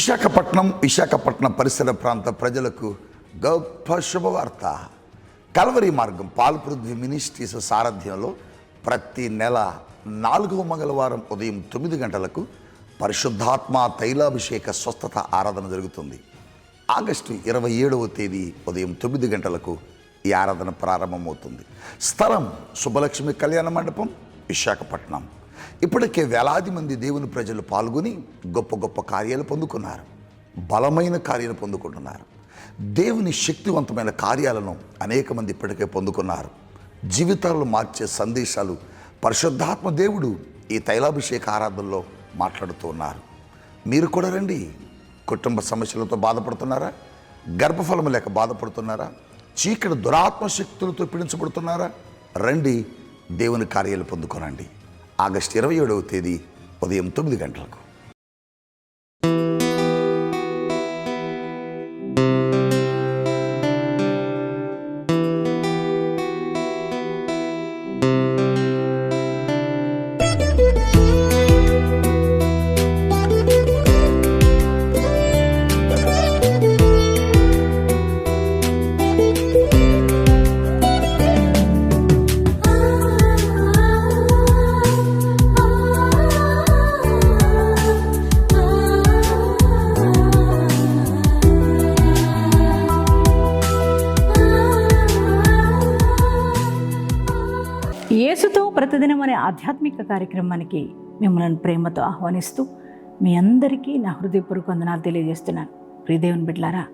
విశాఖపట్నం విశాఖపట్నం పరిసర ప్రాంత ప్రజలకు గొప్ప శుభవార్త. కలవరి మార్గం పాల్పృథ్వీ మినిస్ట్రీస్ సారథ్యంలో ప్రతి నెల నాలుగవ మంగళవారం ఉదయం తొమ్మిది గంటలకు పరిశుద్ధాత్మ తైలాభిషేక స్వస్థత ఆరాధన జరుగుతుంది. ఆగస్టు ఇరవై ఏడవ తేదీ ఉదయం తొమ్మిది గంటలకు ఈ ఆరాధన ప్రారంభమవుతుంది. స్థలం శుభలక్ష్మి కళ్యాణ మండపం విశాఖపట్నం. ఇప్పటికే వేలాది మంది దేవుని ప్రజలు పాల్గొని గొప్ప గొప్ప కార్యాలు పొందుకున్నారు. బలమైన కార్యాలు పొందుకుంటున్నారు. దేవుని శక్తివంతమైన కార్యాలను అనేక మంది ఇప్పటికే పొందుకున్నారు. జీవితాలను మార్చే సందేశాలు పరిశుద్ధాత్మ దేవుడు ఈ తైలాభిషేక ఆరాధనలో మాట్లాడుతూ ఉన్నారు. మీరు కూడా రండి. కుటుంబ సమస్యలతో బాధపడుతున్నారా? గర్భఫలం లేక బాధపడుతున్నారా? చీకటి దురాత్మ శక్తులతో పీడించబడుతున్నారా? రండి. దేవుని కార్యాలు పొందుకోనండి. ఆగస్టు ఇరవై ఏడవ తేదీ ఉదయం తొమ్మిది గంటలకు. యేసుతో ప్రతిదినం అనే ఆధ్యాత్మిక కార్యక్రమానికి మిమ్మల్ని ప్రేమతో ఆహ్వానిస్తూ మీ అందరికీ నా హృదయపూర్వక వందనాలు తెలియజేస్తున్నాను. ప్రియదేవుని బిడ్లారా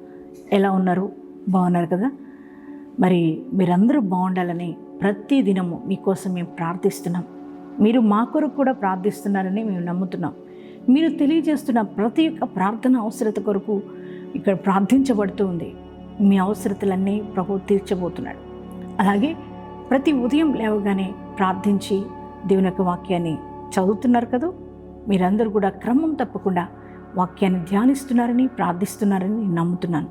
ఎలా ఉన్నారు? బాగున్నారు కదా? మరి మీరందరూ బాగుండాలని ప్రతి దినము మీకోసం మేము ప్రార్థిస్తున్నాం. మీరు మా కొరకు కూడా ప్రార్థిస్తున్నారని మేము నమ్ముతున్నాం. మీరు తెలియజేస్తున్న ప్రతి ఒక్క ప్రార్థన అవసరత కొరకు ఇక్కడ ప్రార్థించబడుతూ ఉంది. మీ అవసరతలన్నీ ప్రభు తీర్చబోతున్నాడు. అలాగే ప్రతి ఉదయం లేవగానే ప్రార్థించి దేవుని యొక్క వాక్యాన్ని చదువుతున్నారు కదా? మీరందరూ కూడా క్రమం తప్పకుండా వాక్యాన్ని ధ్యానిస్తున్నారని ప్రార్థిస్తున్నారని నేను నమ్ముతున్నాను.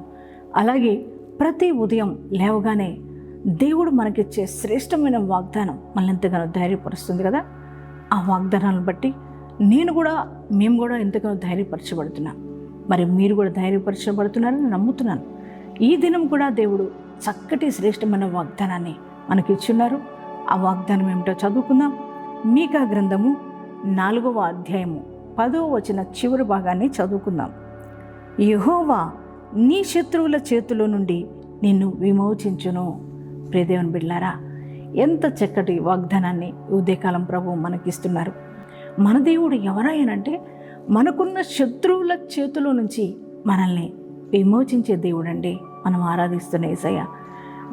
అలాగే ప్రతి ఉదయం లేవగానే దేవుడు మనకిచ్చే శ్రేష్టమైన వాగ్దానం మనల్ని ఎంతగానో ధైర్యపరుస్తుంది కదా? ఆ వాగ్దానాలను బట్టి నేను కూడా మేము కూడా ఎంతగానో ధైర్యపరచబడుతున్నాం. మరి మీరు కూడా ధైర్యపరచబడుతున్నారని నమ్ముతున్నాను. ఈ దినం కూడా దేవుడు చక్కటి శ్రేష్టమైన వాగ్దానాన్ని మనకి ఇచ్చున్నారు ఆ వాగ్దానం ఏమిటో చదువుకుందాం. మీకా గ్రంథము నాలుగవ అధ్యాయము పదో వచన చివరి భాగాన్ని చదువుకుందాం. యహోవా నీ శత్రువుల చేతిలో నుండి నిన్ను విమోచించును. ప్రేదేవన్ బిడ్లారా ఎంత చక్కటి వాగ్దానాన్ని ఉదయకాలం ప్రభు మనకిస్తున్నారు. మన దేవుడు ఎవరాయనంటే మనకున్న శత్రువుల చేతిలో నుంచి మనల్ని విమోచించే దేవుడండి. మనం ఆరాధిస్తున్న ఏసయ్య.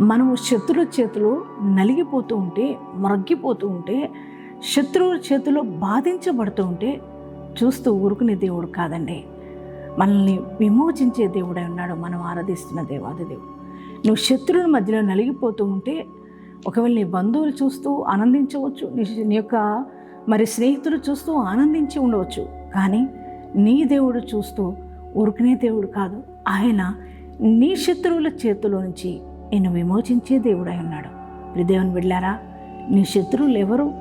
మనము శత్రువుల చేతిలో నలిగిపోతూ ఉంటే మరగ్గిపోతూ ఉంటే శత్రువుల చేతిలో బాధించబడుతూ ఉంటే చూస్తూ ఊరుకునే దేవుడు కాదండి. మనల్ని విమోచించే దేవుడై ఉన్నాడు మనం ఆరాధిస్తున్న దేవాది దేవుడు. నువ్వు శత్రువుల మధ్యలో నలిగిపోతూ ఉంటే ఒకవేళ నీ బంధువులు చూస్తూ ఆనందించవచ్చు నీ నీ యొక్క మరి స్నేహితులు చూస్తూ ఆనందించి ఉండవచ్చు కానీ నీ దేవుడు చూస్తూ ఊరుకునే దేవుడు కాదు. ఆయన నీ శత్రువుల చేతిలో నుంచి నిన్ను విమోచించే దేవుడై ఉన్నాడు. దేవుని బిడ్డారా నీ శత్రువులు ఎవరు?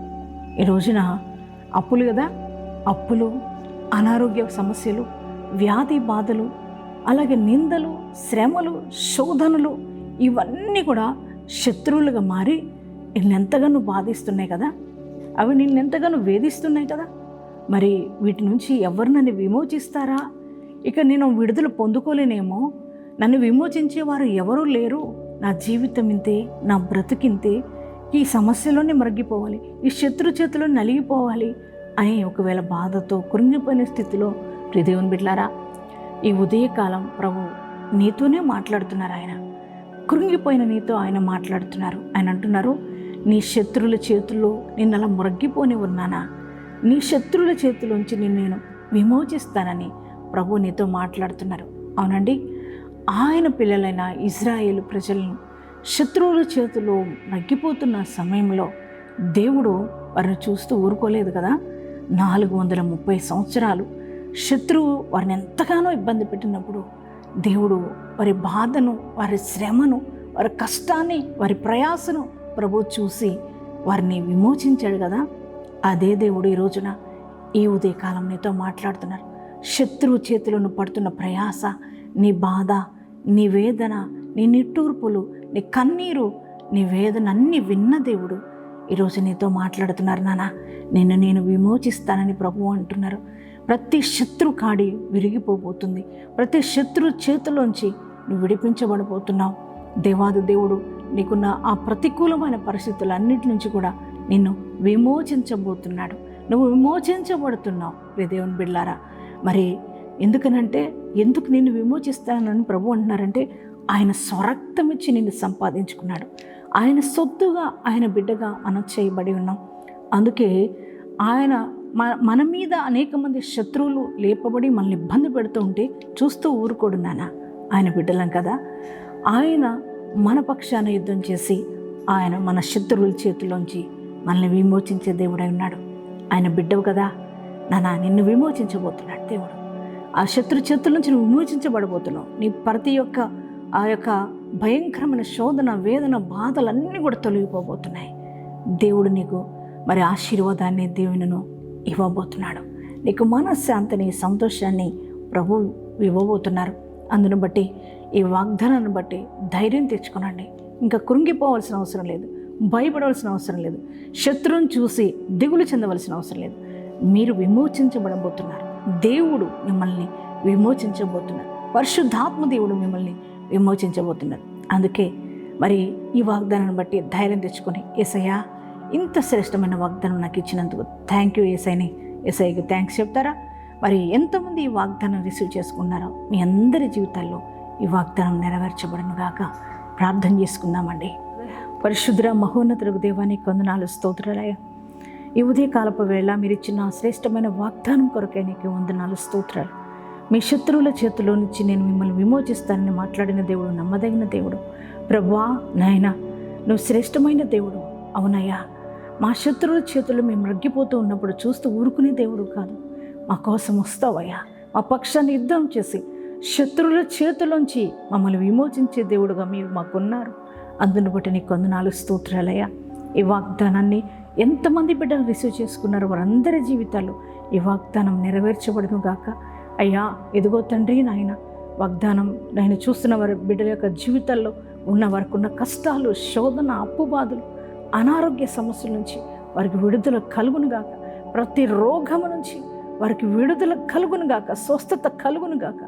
ఈ రోజున అప్పులు కదా? అప్పులు అనారోగ్య సమస్యలు వ్యాధి బాధలు అలాగే నిందలు శ్రమలు శోధనలు ఇవన్నీ కూడా శత్రువులుగా మారి నిన్నెంతగానో బాధిస్తున్నాయి కదా? అవి నిన్నెంతగానో వేధిస్తున్నాయి కదా? మరి వీటి నుంచి ఎవరు నన్ను విమోచిస్తారా? ఇక నేను విడుదల పొందుకోలేనేమో? నన్ను విమోచించేవారు ఎవరూ లేరు? నా జీవితం ఇంతే నా బ్రతుకింతే ఈ సమస్యలోనే మరగిపోవాలి ఈ శత్రు చేతిలో నలిగిపోవాలి అని ఒకవేళ బాధతో కృంగిపోయిన స్థితిలో హృదయం బిడ్లారా ఈ ఉదయకాలం ప్రభు నీతోనే మాట్లాడుతున్నారు ఆయన. కృంగిపోయిన నీతో ఆయన మాట్లాడుతున్నారు. ఆయన అంటున్నారు నీ శత్రువుల చేతుల్లో నిన్ను అలా మురగ్గిపోని ఉన్నానా? నీ శత్రువుల చేతిలోంచి నిన్ను నేను విమోచిస్తానని. ప్రభు నీతో మాట్లాడుతున్నారు. అవునండి? ఆయన పిల్లలైన ఇజ్రాయేల్ ప్రజలను శత్రువుల చేతిలో నగ్గిపోతున్న సమయంలో దేవుడు వారిని చూస్తూ ఊరుకోలేదు కదా? నాలుగు వందల ముప్పై సంవత్సరాలు శత్రువు వారిని ఎంతగానో ఇబ్బంది పెట్టినప్పుడు దేవుడు వారి బాధను వారి శ్రమను వారి కష్టాన్ని వారి ప్రయాసను ప్రభు చూసి వారిని విమోచించాడు కదా? అదే దేవుడు ఈ రోజున ఈ ఉదయకాలం నీతో మాట్లాడుతున్నారు. శత్రువు చేతులను పడుతున్న ప్రయాస నీ బాధ నీ వేదన నీ నిట్టూర్పులు నీ కన్నీరు నీ వేదన అన్నీ విన్న దేవుడు. ఈరోజు నీతో మాట్లాడుతున్నారు నాన్న నిన్ను నేను విమోచిస్తానని ప్రభు అంటున్నారు. ప్రతి శత్రు కాడి విరిగిపోబోతుంది. ప్రతి శత్రు చేతిలోంచి నువ్వు విడిపించబడబోతున్నావు. దేవాది దేవుడు నీకున్న ఆ ప్రతికూలమైన పరిస్థితులన్నిటి నుంచి కూడా నిన్ను విమోచించబోతున్నాడు. నువ్వు విమోచించబడుతున్నావు రే దేవుని బిళ్ళారా. మరి ఎందుకనంటే ఎందుకు నిన్ను విమోచిస్తానని ప్రభు అంటున్నారంటే ఆయన స్వరక్తం ఇచ్చి నిన్ను సంపాదించుకున్నాడు. ఆయన సొత్తుగా ఆయన బిడ్డగా మనం చేయబడి ఉన్నాం. అందుకే ఆయన మన మన మీద అనేక మంది శత్రువులు లేపబడి మనల్ని ఇబ్బంది పెడుతూ ఉంటే చూస్తూ ఊరుకోడు నాన్న. ఆయన బిడ్డలం కదా. ఆయన మన పక్షాన యుద్ధం చేసి ఆయన మన శత్రువుల చేతిలోంచి మనల్ని విమోచించే దేవుడై ఉన్నాడు. ఆయన బిడ్డవు కదా. నాన్న నిన్ను విమోచించబోతున్నాడు దేవుడు. ఆ శత్రు చేతుల నుంచి నువ్వు విమోచించబడబోతున్నావు. నీ ప్రతి యొక్క ఆ యొక్క భయంకరమైన శోధన వేదన బాధలన్నీ కూడా తొలగిపోబోతున్నాయి. దేవుడు నీకు మరి ఆశీర్వాదాన్ని దేవునిను ఇవ్వబోతున్నాడు. నీకు మనశ్శాంతిని సంతోషాన్ని ప్రభు ఇవ్వబోతున్నారు. అందును బట్టి ఈ వాగ్దానాన్ని బట్టి ధైర్యం తెచ్చుకోనండి. ఇంకా కృంగిపోవాల్సిన అవసరం లేదు. భయపడవలసిన అవసరం లేదు. శత్రువును చూసి దిగులు చెందవలసిన అవసరం లేదు. మీరు విమోచించబడబోతున్నారు. దేవుడు మిమ్మల్ని విమోచించబోతున్నారు. పరిశుద్ధాత్మ దేవుడు మిమ్మల్ని విమోచించబోతున్నారు. అందుకే మరి ఈ వాగ్దానాన్ని బట్టి ధైర్యం తెచ్చుకొని ఏసయ్యా ఇంత శ్రేష్టమైన వాగ్దానం నాకు ఇచ్చినందుకు థ్యాంక్ యూ ఏసైని ఏసఐకి థ్యాంక్స్ చెప్తారా? మరి ఎంతమంది ఈ వాగ్దానం రిసీవ్ చేసుకున్నారో మీ అందరి జీవితాల్లో ఈ వాగ్దానం నెరవేర్చబడను గాక. ప్రార్థన చేసుకుందామండి. పరిశుద్ర మహోన్నతులకు దేవానికి కొందనాలు స్తోత్రాలయ ఈ ఉదయకాలపు వేళ మీరు ఇచ్చిన శ్రేష్టమైన వాగ్దానం కొరకే నీకు వందనాలు స్తోత్రాలు. మీ శత్రువుల చేతిలో నుంచి నేను మిమ్మల్ని విమోచిస్తానని మాట్లాడిన దేవుడు నమ్మదగిన దేవుడు. ప్రభా నాయన నువ్వు శ్రేష్టమైన దేవుడు. అవునయ్యా మా శత్రువుల చేతులు మేము రగ్గిపోతూ ఉన్నప్పుడు చూస్తూ ఊరుకునే దేవుడు కాదు. మా కోసం వస్తావయ్యా. మా పక్షాన్ని యుద్ధం చేసి శత్రువుల చేతిలోంచి మమ్మల్ని విమోచించే దేవుడుగా మీరు మాకున్నారు. అందును బట్టి నీకు కొందనాలు స్తోత్రాలయ్యా. ఈ వాగ్దానాన్ని ఎంతమంది బిడ్డలు రిసీవ్ చేసుకున్నారు వారందరి జీవితాలు ఈ వాగ్దానం నెరవేర్చబడును గాక అయ్యా ఎదుగో తండ్రి నాయన వాగ్దానం నేను చూస్తున్న వారి బిడ్డల యొక్క జీవితాల్లో ఉన్న వారికి ఉన్న కష్టాలు శోధన అప్పు బాధలు అనారోగ్య సమస్యల నుంచి వారికి విడుదల కలుగును గాక ప్రతి రోగము నుంచి వారికి విడుదల కలుగును గాక స్వస్థత కలుగును గాక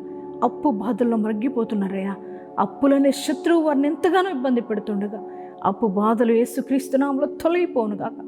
అప్పు బాధల్లో మగ్గిపోతున్నారయ్యా అప్పులనే శత్రువు వారిని ఎంతగానో ఇబ్బంది పెడుతుండగా అప్పు బాధలు ఏసుక్రీస్తునామంలో తొలగిపోనుగాక.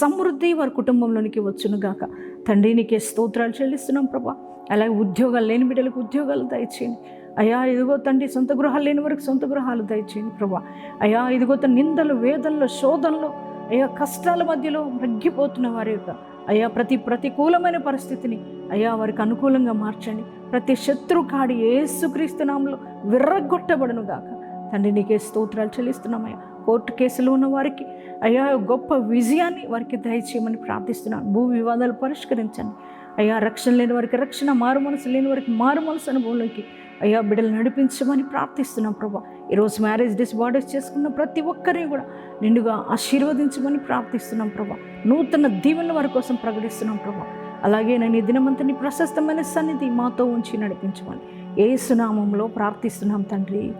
సమృద్ధి వారి కుటుంబంలోనికి వచ్చునుగాక. తండ్రి నీకే స్తోత్రాలు చెల్లిస్తున్నాం ప్రభా. అలాగే ఉద్యోగాలు లేని బిడ్డలకు ఉద్యోగాలు దయచేయండి. అయా ఇదిగో తండ్రి సొంత గృహాలు లేని వరకు సొంత గృహాలు దయచేయండి ప్రభా. అయ్యా ఇదిగో తన నిందలు వేదనలు శోధనలు అయ్యా కష్టాల మధ్యలో మగ్గిపోతున్న వారి యొక్క అయ్యా ప్రతి ప్రతికూలమైన పరిస్థితిని అయ్యా వారికి అనుకూలంగా మార్చండి. ప్రతి శత్రు కాడి ఏసుక్రీస్తు నామంలో విర్రగొట్టబడును గాక తండ్రి నీకే స్తోత్రాలు చెల్లిస్తున్నామయ్యా కోర్టు కేసులు ఉన్న వారికి అయ్యా గొప్ప విజయాన్ని వారికి దయచేయమని ప్రార్థిస్తున్నాను. భూ వివాదాలు పరిష్కరించండి. అయ్యా రక్షణ లేని వారికి రక్షణ మారు మనసు లేని వారికి మారు మనసు అనుభవంలోకి అయ్యా బిడ్డలు నడిపించమని ప్రార్థిస్తున్నాం ప్రభా. ఈరోజు మ్యారేజ్ డిస్బార్డర్స్ చేసుకున్న ప్రతి ఒక్కరిని కూడా నిండుగా ఆశీర్వదించమని ప్రార్థిస్తున్నాం ప్రభా. నూతన దీవెన వారి కోసం ప్రకటిస్తున్నాం ప్రభా. అలాగే నేను ఈ దినమంతని ప్రశస్తమైన సన్నిధి మాతో ఉంచి నడిపించమని ఏ సునామంలో ప్రార్థిస్తున్నాం తండ్రి.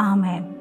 ఆమెన్.